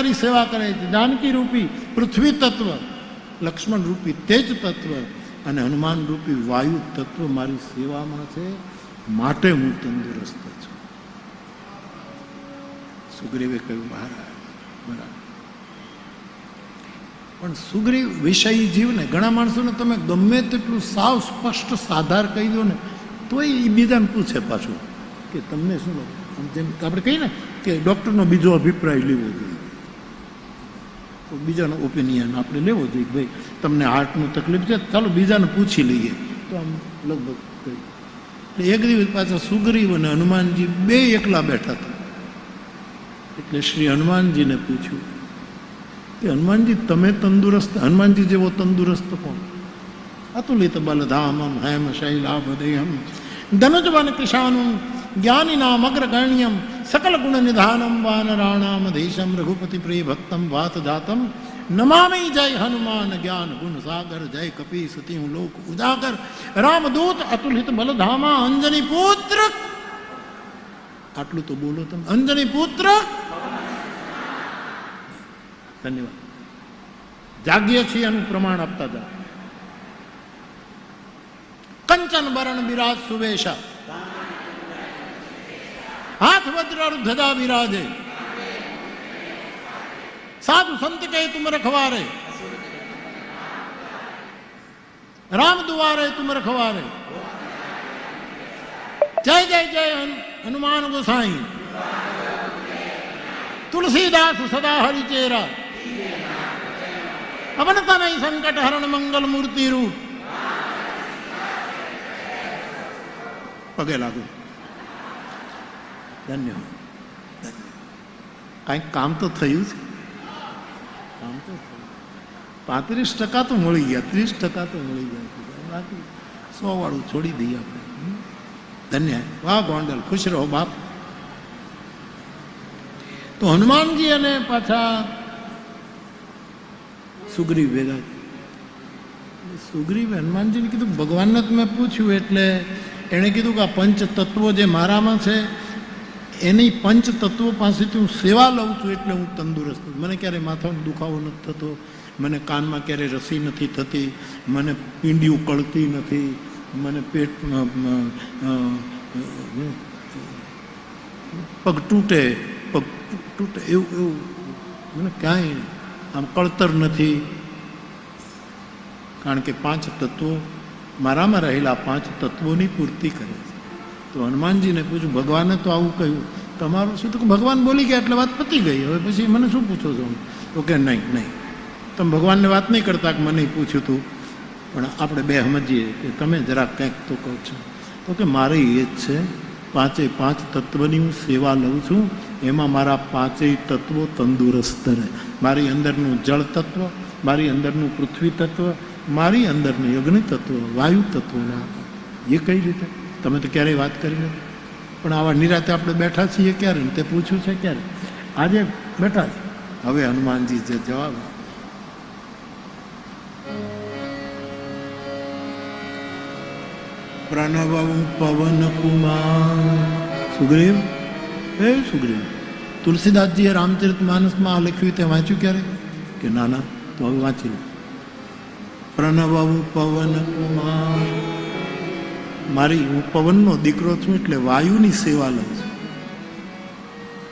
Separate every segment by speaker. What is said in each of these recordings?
Speaker 1: મારી સેવા કરે છે. જાનકી રૂપી, પૃથ્વી તત્વ, લક્ષ્મણ રૂપી તેજ તત્વ અને હનુમાન રૂપી વાયુ તત્વ મારી સેવામાં છે. માટે હું તંદુરસ્ત છું. સુગ્રીવે કહ્યું, મહારાજ પણ સુગ્રીવ વિષય જીવને ઘણા માણસોને તમે ગમે તેટલું સાવ સ્પષ્ટ સાધાર કહી દો ને, તોય એ બીજાને પૂછે પાછું કે તમને શું? જેમ આપણે કહીએ ને કે ડૉક્ટરનો બીજો અભિપ્રાય લેવો જોઈએ. બીજાનો ઓપિનિયન આપણે લેવો જોઈએ ભાઈ, તમને હાર્ટનું તકલીફ છે, ચાલો બીજાને પૂછી લઈએ. તો આમ લગભગ એટલે એક દિવસ પાછા સુગ્રીવ અને હનુમાનજી બે એકલા બેઠા હતા. એટલે શ્રી હનુમાનજીને પૂછ્યું કે હનુમાનજી, તમે તંદુરસ્ત, હનુમાનજી જેવો તંદુરસ્ત કોણ? અતુલિત બલધામમ હેમ શૈલાભદેયમ ધનુજવન કિશાનું જ્ઞાનિનામ અગ્રગણ્યમ સકલ ગુણ નિધાનમ વાનરાણામ દેશમ રઘુપતિ પ્રિય ભક્તમ વાત જાતમ નમામિ જય હનુમાન જ્ઞાન ગુણ સાગર જય કપી સતી લોક ઉજાગર રામદૂત અતુલિત બલધામા અંજની પુત્ર આટલું તો બોલો તમે અંજની પુત્ર ધન્યવાદ જાગ્ય છીએ એનું પ્રમાણ આપતા જા કંચન બરણ બિરાજ સુવેશા હાથ વજ્ર ધજા બિરાજે સાધુ સંત કહે તુમ રખવારે રામ દુવારે તુમ રખવારે જય જય જય હનુમાન ગોસાઈ. તુલસીદાસ સદા હરિચેરા અવન તનય સંકટ હરણ મંગલ મૂર્તિ રૂપ. પગે લાગુ. ધન્ય કાંઈક કામ તો થયું છે કામ તો થયું પાંત્રીસ ટકા તો મળી ગયા ત્રીસ ટકા તો મળી ગયા બાકી સો વાળું છોડી દઈએ આપણે? ધન્ય વાહ ગોંડલ ખુશ રહો બાપ તો હનુમાનજી અને પાછા સુગ્રીવ ભેગા સુગ્રીવે હનુમાનજીને કીધું ભગવાનને તમે પૂછ્યું એટલે એણે કીધું કે આ પંચ તત્વો જે મારામાં છે એની પંચ તત્વો પાસેથી હું સેવા લઉં છું એટલે હું તંદુરસ્ત મને ક્યારેય માથાનો દુખાવો નથી થતો, મને કાનમાં ક્યારેય રસી નથી થતી, મને પીંડી ઉકળતી નથી, મને પેટ પગ તૂટે પગ તૂટે એવું એવું. મને ક્યાંય આમ કળતર નથી. કારણ કે પાંચ તત્વો, મારામાં રહેલા પાંચ તત્વોની પૂર્તિ કરે છે. તો હનુમાનજીને પૂછ્યું, ભગવાને તો આવું કહ્યું. તમારું શું? તો ભગવાન બોલી ગયા એટલે વાત પતી ગઈ. હવે પછી મને શું પૂછો છો? તો કે, નહીં નહીં. તમે ભગવાનને વાત નહીં કરતા કે મને પૂછ્યું તું. પણ આપણે બે સમજીએ કે તમે જરાક કંઈક તો કહો છો. તો કે, મારી એ જ છે. પાંચે પાંચ તત્વની હું સેવા લઉં છું. એમાં મારા પાંચેય તત્વો તંદુરસ્ત રહે. મારી અંદરનું જળ તત્વ, મારી અંદરનું પૃથ્વી તત્વ, મારી અંદરનું અગ્નિ તત્વ, વાયુ તત્વના એ કઈ રીતે? તમે તો ક્યારેય વાત કરી નથી. પણ આવા નિરાતે આપણે બેઠા છીએ ક્યારે? ને તે પૂછ્યું છે ક્યારે? આજે બેઠા છે. હવે હનુમાનજી જે જવાબ આપે. પ્રણવમ પવન કુમાર. સુગ્રીવ? એ સુગ્રીવ, તુલસીદાસજીએ રામચરિત માનસમાં આ લખ્યું તે વાંચ્યું ક્યારે? કે ના ના, તો હવે વાંચી લો. પ્રણવમ પવન કુમાર. મારી હું પવનનો દીકરો છું એટલે વાયુની સેવા લઉં છું.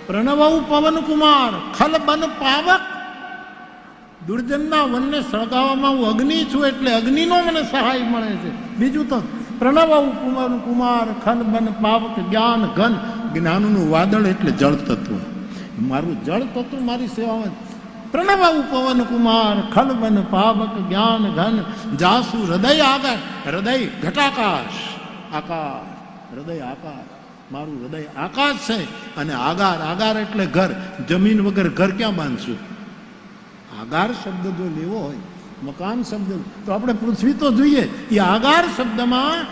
Speaker 1: પ્રણવ પવન કુમાર, ખલ બન પાવક. દુર્જનના વનને સળગાવવામાં હું અગ્નિ છું એટલે અગ્નિનો મને સહાય મળે છે. બીજું તો પ્રણવ કુમાર કુમાર, ખલ બન પાવક, જ્ઞાન, ઘન. જ્ઞાનનું વાદળ એટલે જળ તત્વ. મારું જળ તત્વ મારી સેવામાં પ્રણવ પવન કુમાર, ખલ બન પાવક, જ્ઞાન, ઘન. જાસુ હૃદય આગળ, હૃદય ઘટાકાશ. આકાશ હૃદય આકાર. મારું હૃદય આકાશ છે અને આગાર આગાર એટલે ઘર. જમીન વગર ઘર ક્યાં બાંધશું? આગાર શબ્દ જો લેવો હોય, મકાન શબ્દ, તો આપણે પૃથ્વી તો જોઈએ. એ આગાર શબ્દમાં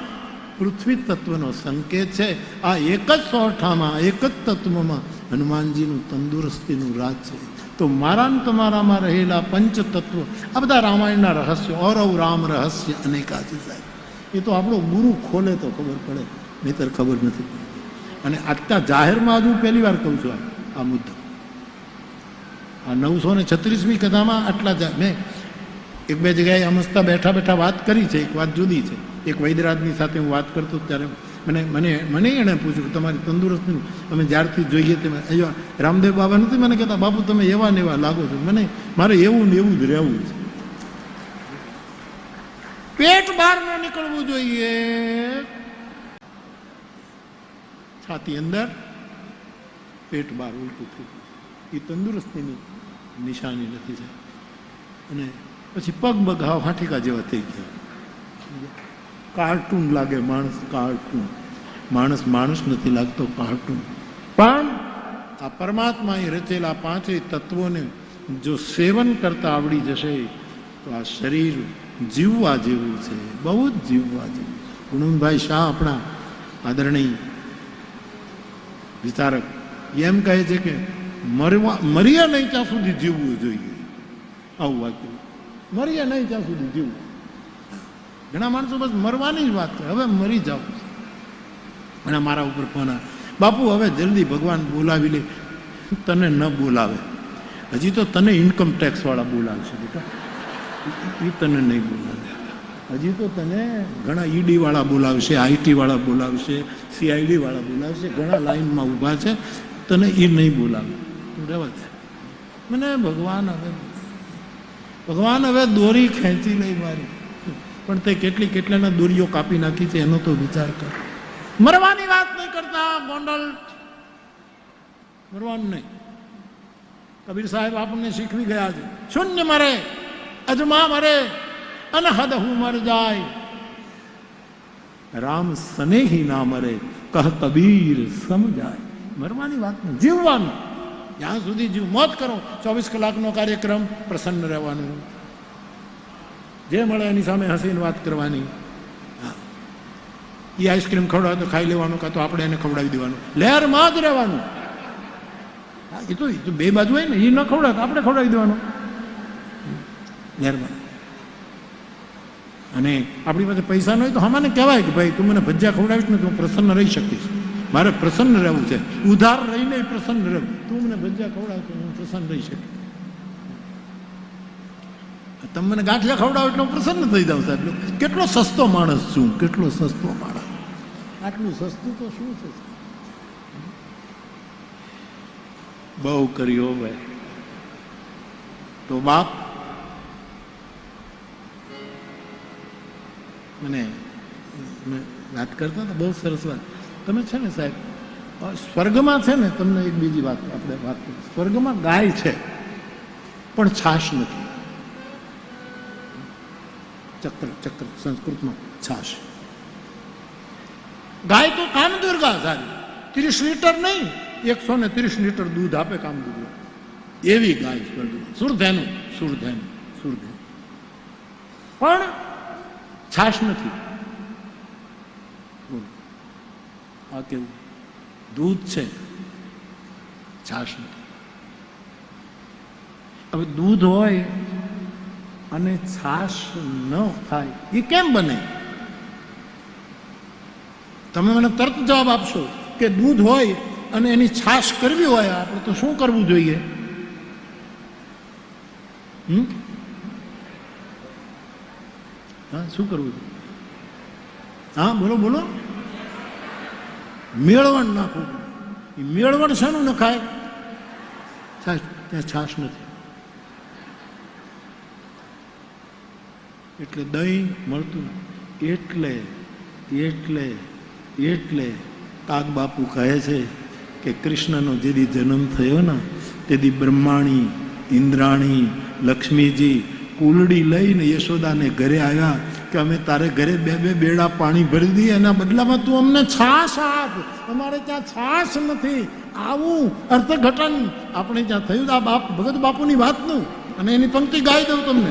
Speaker 1: પૃથ્વી તત્વનો સંકેત છે. આ એક જ સોઠામાં એક જ તત્વમાં હનુમાનજીનું તંદુરસ્તીનું રાજ છે. તો મારા ને તમારામાં રહેલા પંચ તત્વો, આ બધા રામાયણના રહસ્યો, ઔરવ, રામ, રહસ્ય અનેકા છે સાહેબ. એ તો આપણો ગુરુ ખોલે તો ખબર પડે. નહીતર ખબર નથી. અને અત્યાર જાહેરમાં હું પહેલી વાર કહું છું આ- મુદ્દો. આ નવસો ને છત્રીસમી કથામાં આટલા મેં એક બે જગ્યાએ અમસ્તા બેઠા બેઠા વાત કરી છે, એક વાત જુદી છે. એક વૈદરાજની સાથે હું વાત કરતો ત્યારે મને મને મને એણે પૂછ્યું તમારી તંદુરસ્તી અમે જ્યારથી જોઈએ તેમ રામદેવ બાબા નથી? મને કહેતા, બાપુ, તમે એવા ને એવા લાગો છો. મને, મારે એવું ને એવું જ રહેવું છે પેટ બહાર ન નીકળવું જોઈએ? છાતી અંદર, પેટ બહાર ઉલટું થઈ ગયું. એ તંદુરસ્તીની નિશાની નથી છે અને પછી પગ બગાવ હાંઠીકા જેવા થઈ ગયા. કાર્ટૂન લાગે માણસ કાર્ટૂન. માણસ માણસ નથી લાગતો કાર્ટૂન. પણ આ પરમાત્માએ રચેલા પાંચેય તત્વોને જો સેવન કરતા આવડી જશે, તો આ શરીર જીવવા જેવું છે, બહુ જ જીવવા જેવું ગુણવંતભાઈ શાહ આપણા આદરણીય વિચારક. એમ કહે છે કે મરવા મર્યા નહીં ત્યાં સુધી જીવવું જોઈએ. આવું વાક્ય. મર્યા નહીં ત્યાં સુધી જીવવું. ઘણા માણસો બસ મરવાની જ વાત છે. હવે મરી જાવ અને મારા ઉપર ફોન બાપુ, હવે જલ્દી ભગવાન બોલાવી લે. તને ન બોલાવે. હજી તો તને ઇન્કમ ટેક્સવાળા બોલાવશે, બેટા. એ તને નહીં બોલાવે. હજી તો તને ઘણા ઈડી વાળા બોલાવશે આઈટી વાળા બોલાવશે સીઆઈડી વાળા બોલાવશે, ઘણા લાઈનમાં ઊભા છે, તને એ નહીં બોલાવે. રહેવા દે. મને ભગવાન હવે ભગવાન હવે દોરી ખેંચી લઈ મારી. પણ તે કેટલી કેટલાના દોરીઓ કાપી નાખી છે એનો તો વિચાર કર. મરવાની વાત નહીં કરતા, ગોંડલ. મરવાનું નહીં. કબીર સાહેબ આપણને શીખવી ગયા છે. શૂન્ય મરે. અજમા મરે અનહદ હું મર જાય રામ સનેહી ના મરે કહ કબીર સમજાય મરવાની વાત નહીં જીવવાનું જ્યાં સુધી જીવ મોત કરો ચોવીસ કલાકનો કાર્યક્રમ પ્રસન્ન રહેવાનું જે મળે એની સામે હસીને વાત કરવાની હા. એ આઈસ્ક્રીમ ખવડાવે તો ખાઈ લેવાનું કાં તો આપણે એને ખવડાવી દેવાનું લહેરમાં જ રહેવાનું હા એ તો એ તો બે બાજુ હોય ને એ ન ખવડાવે તો આપણે ખવડાવી દેવાનું લહેરમાં અને આપણી પાસે પૈસા ન હોય તો હમાને કહેવાય કે ભાઈ, તું મને ભજીયા ખવડાવીશ ને તો પ્રસન્ન રહી શકીશ. મારે પ્રસન્ન રહેવું છે. ઉધાર રહીને પ્રસન્ન રહેવું. તું મને ભજીયા ખવડાવ તો હું પ્રસન્ન રહી શકીશ. તમે મને ગાંઠિયા ખવડાવો એટલે હું પ્રસન્ન થઈ જાઉં સાહેબ. કેટલો સસ્તો માણસ છું, કેટલો સસ્તો માણસ. આટલું સસ્તું તો શું છે બહુ કર્યો ભાઈ. તો બાપ મને વાત કરતા હતા, બહુ સરસ વાત. તમે છે ને સાહેબ સ્વર્ગમાં છે ને, તમને એક બીજી વાત આપણે વાત કરી. સ્વર્ગમાં ગાય છે, પણ છાશ નથી. ચક્ર ચક્ર, સંસ્કૃતમાં છાશ. ગાય તો કામદુર્ગા સારી. ત્રીસ લીટર નહીં, એકસો ને ત્રીસ લીટર દૂધ આપે કામદુર્ગા. એવી ગાય સ્વર્ગમાં. સુરધેનું સુરધેનું સુરધેનું. પણ છાશ નથી. આ કેવું દૂધ છે? છાશ નથી. હવે દૂધ હોય અને છાશ ન થાય, એ કેમ બને? તમે મને તરત જવાબ આપશો કે દૂધ હોય અને એની છાશ કરવી હોય, આપણે તો શું કરવું જોઈએ? હમ હા શું કરવું હા, બોલો બોલો. મેળવણ નાખવું એ મેળવણ શાનું નખાય ત્યાં છાશ નથી. એટલે દહીં મળતું એટલે એટલે એટલે કાગ બાપુ કહે છે કે કૃષ્ણનો જેદી જન્મ થયો ને, તેદી બ્રહ્માણી, ઇન્દ્રાણી, લક્ષ્મીજી, કુલડી લઈને યશોદાને ઘરે આવ્યા. કે અમે તારે ઘરે બે બે બેડા પાણી ભરી દઈએ, એના બદલામાં તું અમને છાશ આપ. અમારે ત્યાં છાશ નથી. આવું અર્થઘટન. આપણે ત્યાં થયું આ બાપ, ભગત બાપુની વાતનું. અને એની પંક્તિ ગાઈ દઉં તમને.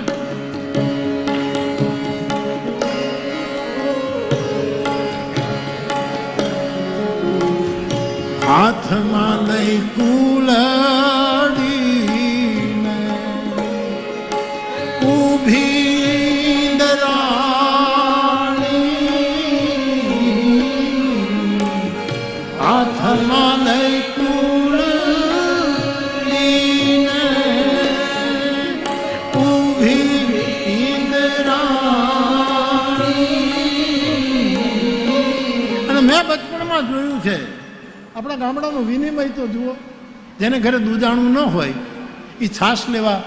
Speaker 1: હાથમાં લઈ કુલડીને આપણા ગામડાનો વિનિમય તો જુઓ, જેને ઘરે દૂધાણું ન હોય એ છાશ લેવા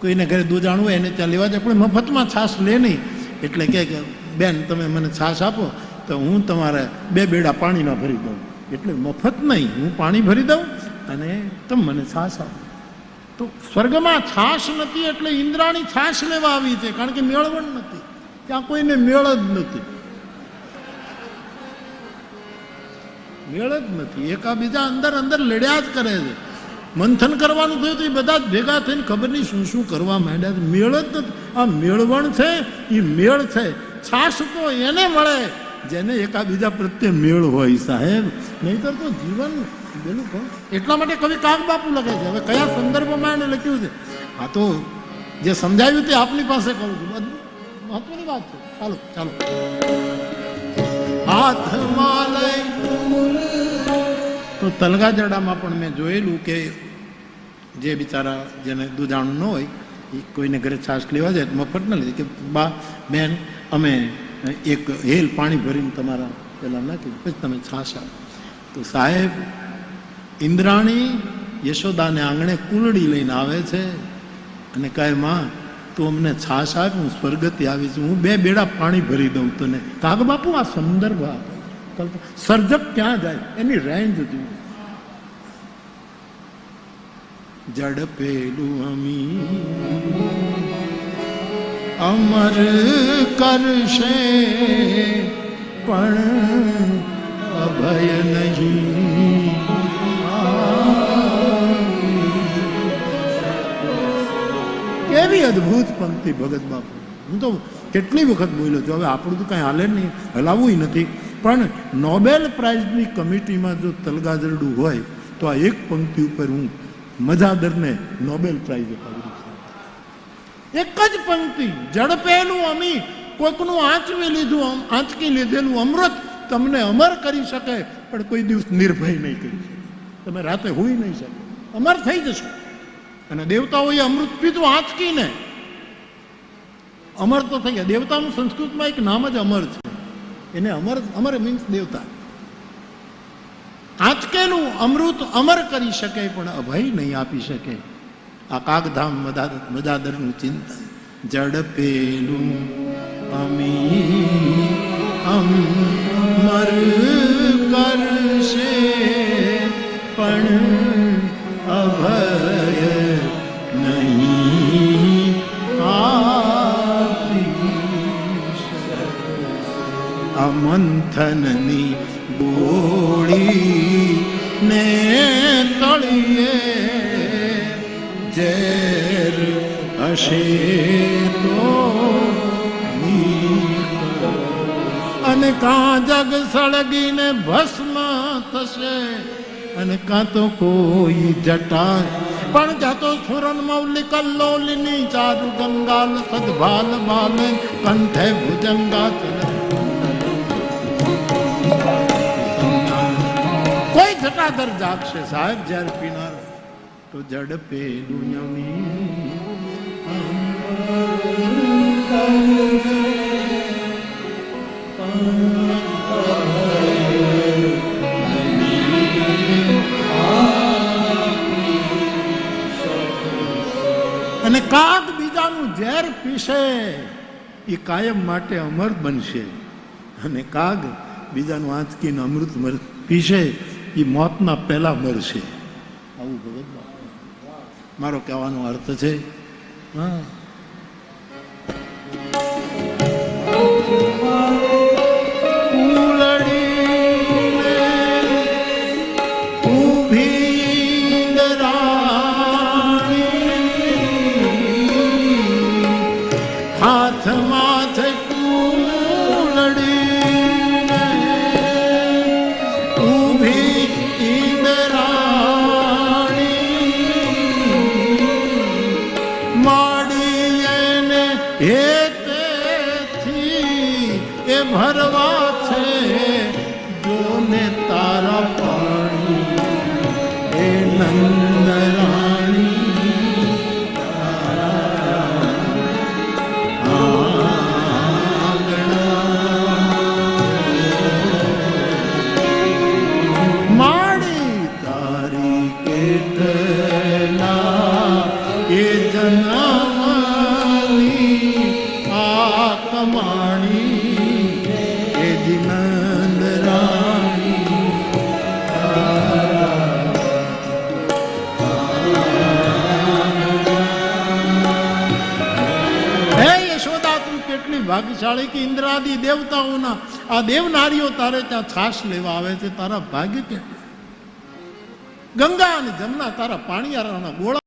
Speaker 1: કોઈને ઘરે દૂધાણું હોય, એને ત્યાં લેવા જાય, પણ મફતમાં છાશ લે નહીં. એટલે કહે કે, બેન, તમે મને છાશ આપો, તો હું તમારે બે બેડા પાણીના ભરી દઉં. એટલે મફત નહીં, હું પાણી ભરી દઉં અને તમે મને છાશ આપો. તો સ્વર્ગમાં છાશ નથી એટલે ઇન્દ્રાણી છાશ લેવા આવી છે, કારણ કે મેળવણ નથી. ત્યાં કોઈને મેળ જ નથી. મેળ જ નથી. એકાબીજા અંદર અંદર લડ્યા જ કરે છે. મંથન કરવાનું થયું તો એ બધા જ ભેગા થઈને ખબર નહીં શું શું કરવા માંડ્યા મેળ જ નથી. આ મેળવણ છે એ મેળ છે. છાશ તો એને મળે, જેને એકાબીજા પ્રત્યે મેળ હોય સાહેબ. નહીતર તો જીવન પેલું કહું એટલા માટે કવિ કાગ બાપુ લખે છે. હવે કયા સંદર્ભમાં એને લખ્યું છે? આ તો જે સમજાવ્યું તે આપની પાસે કહું છું. મહત્વની વાત છે. ચાલો ચાલો. હાથમાં તો તલગાજરડામાં પણ મેં જોયેલું કે જે બિચારા જેને દૂધાણું ન હોય, એ કોઈને ઘરે છાશ લેવા જાય તો મફત ન લીધી કે બા, બેન, અમે એક હેલ પાણી ભરીને તમારા પેલા નાખી પછી તમે છાશ આપો. તો સાહેબ, ઇન્દ્રાણી યશોદાને આંગણે કુલડી લઈને આવે છે અને કહે, માં તું અમને છાશ આપ હું સ્વર્ગથી આવી છું હું બે બેડા પાણી ભરી દઉં તને. કાગ બાપુ, આ સંદર્ભ આપે સર્જક ક્યાં જાય? એની રેન્જ જુઓ ઝડપેલું અમી અમર કરશે, પણ અભય નહીં. કેવી અદ્ભુત પંક્તિ ભગત બાપુ. હું તો કેટલી વખત બોલ્યો છું, હવે આપણું તો કાંઈ હાલે નહીં હલાવવું નથી. પણ નોબેલ પ્રાઇઝની કમિટીમાં જો તલગાજરડું હોય, તો આ એક પંક્તિ ઉપર હું મજાદરને નોબેલ પ્રાઇઝ અપાવી એક જ પંક્તિ ઝડપેલું અમી કોઈકનું આંચવી લીધું આંચકી લીધેલું અમૃત તમને અમર કરી શકે, પણ કોઈ દિવસ નિર્ભય નહીં કરી શકે. તમે રાતે હોઈ નહીં શકે. અમર થઈ જશો. અને દેવતાઓએ અમૃત પીધું આંચકીને અમર તો થઈ ગયા. દેવતાનું સંસ્કૃતમાં એક નામ જ અમર છે. એને અમર અમર મીન્સ દેવતા. આંચકેલું અમૃત અમર કરી શકે પણ અભય નહીં આપી શકે. આ કાગધામ મદા- મદાદરનું ચિંતન. ઝડપેલું અમી, અમર મંથનની ગોળી ને તળીએ. ઝેર હશે તો અને કાં જગ સળગીને ભસ્મ થશે? અને કાં તો કોઈ જટા પણ જાતો સુરન મૌલિક કલ્લોલિની ચારુ ગંગાલ સદભાલ બાલ કંઠે ભુજંગા કોઈ જટાધર જાગશે સાહેબ? જ્યારે પીનાર તો ઝડપે અને કાગ બીજાનું ઝેર પીશે, એ કાયમ માટે અમર બનશે. અને કાગ બીજાનું આંચકીને અમૃત પીશે. એ મોતના પહેલા મરશે. આવું ભગત મારો કહેવાનો અર્થ છે. હા. એ તેથી એ ભરવા છે જોને તારા પાણી. એ નંદ રાણી માણી તારી કેટલા એ જના ભાગ્યશાળી કે ઇન્દ્રાદિ દેવતાઓના આ દેવનારીઓ તારે ત્યાં છાશ લેવા આવે છે, તારા ભાગ્ય કે ગંગા અને જમના તારા પાણીયારાના ગોળા